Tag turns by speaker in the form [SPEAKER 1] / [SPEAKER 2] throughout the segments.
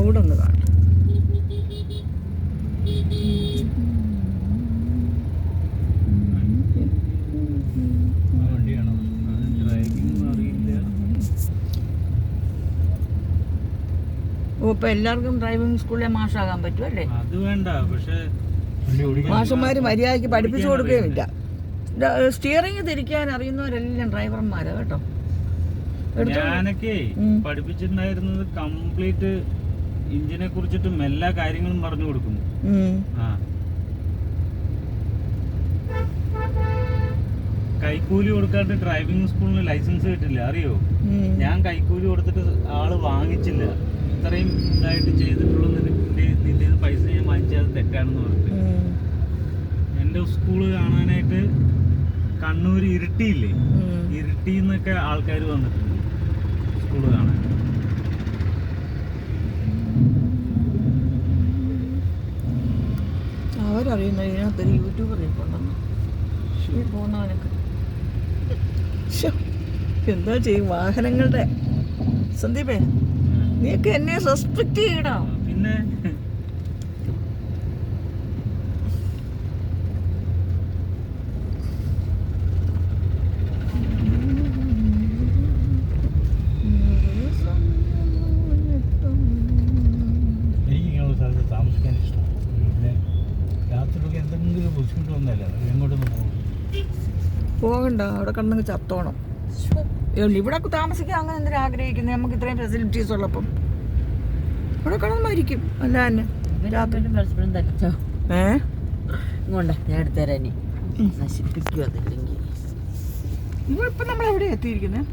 [SPEAKER 1] Cloud ഒന്ന് കാണും ഓ ഇപ്പൊ എല്ലാവർക്കും ഡ്രൈവിംഗ് സ്കൂളിലെ മാഷാകാൻ
[SPEAKER 2] പറ്റുമല്ലേ
[SPEAKER 1] മാഷന്മാര് മര്യാദയ്ക്ക് പഠിപ്പിച്ചു കൊടുക്കുകയുമില്ല സ്റ്റിയറിംഗ് തിരിക്കാൻ അറിയുന്നവരെല്ലാം ഡ്രൈവർമാരാ കേട്ടോ.
[SPEAKER 3] ഞാനൊക്കെ പഠിപ്പിച്ചിട്ടുണ്ടായിരുന്നത് കംപ്ലീറ്റ് ഇഞ്ചിനെ കുറിച്ചിട്ടും എല്ലാ കാര്യങ്ങളും പറഞ്ഞു
[SPEAKER 1] കൊടുക്കുന്നു.
[SPEAKER 3] ആ. കൈക്കൂലി കൊടുക്കാണ്ട് ഡ്രൈവിംഗ് സ്കൂളിന് ലൈസൻസ് കിട്ടില്ല അറിയോ? ഞാൻ കൈക്കൂലി കൊടുത്തിട്ട് ആൾ വാങ്ങിച്ചില്ല. ഇത്രയും ഇതായിട്ട് ചെയ്തിട്ടുള്ള നിന്റെ നിന്റെ പൈസ ഞാൻ വാങ്ങിച്ചത് തെറ്റാണെന്ന് പറഞ്ഞിട്ട്.
[SPEAKER 1] എന്റെ
[SPEAKER 3] എന്റെ സ്കൂൾ കാണാനായിട്ട് കണ്ണൂർ ഇരുട്ടിയില്ലേ? ഇരുട്ടിന്നൊക്കെ ആൾക്കാർ വന്നിട്ടുണ്ട് സ്കൂൾ കാണാൻ.
[SPEAKER 1] അവരറിയുന്ന ഇതിനകത്തൊരു യൂട്യൂബർ ഇരിപ്പുണ്ടെന്ന്. ഈ പോകുന്നവനൊക്കെ എന്താ ചെയ്യും? വാഹനങ്ങളുടെ സന്ദീപേ നീയൊക്കെ എന്നെ സസ്പെക്ട് ചെയ്യടാ.
[SPEAKER 2] എങ്ങോട്ടൊന്ന് പോകും
[SPEAKER 1] പോകണ്ട അവിടെ കിടന്നങ്ങ് ചത്തോണം. ഇവിടെ താമസിക്കാൻ അങ്ങനെ എന്തിനാ ആഗ്രഹിക്കുന്നത് നമുക്ക് ഇത്രയും ഫെസിലിറ്റീസ് ഉള്ളപ്പം. ഇവിടെ കിടന്ന് മരിക്കും അല്ല തന്നെ
[SPEAKER 4] ഇവരും പരസ്പരം തലിച്ചോ
[SPEAKER 1] ഏ?
[SPEAKER 4] ഇങ്ങോണ്ട ഞാൻ എടുത്തുതരാം ഇനി. നശിപ്പിക്കുക അതില്ലെങ്കിൽ
[SPEAKER 1] ഇപ്പം നമ്മൾ എവിടെ എത്തിയിരിക്കുന്നത്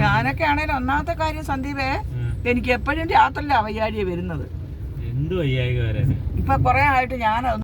[SPEAKER 1] ഞാനൊക്കെ ആണേലും ഒന്നാമത്തെ കാര്യം സന്ദീപേ എനിക്ക് എപ്പോഴും രാത്രിയിലാണ് വയ്യാഴിയെ വരുന്നത്.
[SPEAKER 3] എന്ത് വയ്യായിക വരാൻ
[SPEAKER 1] ഇപ്പൊ കുറെ ആയിട്ട് ഞാൻ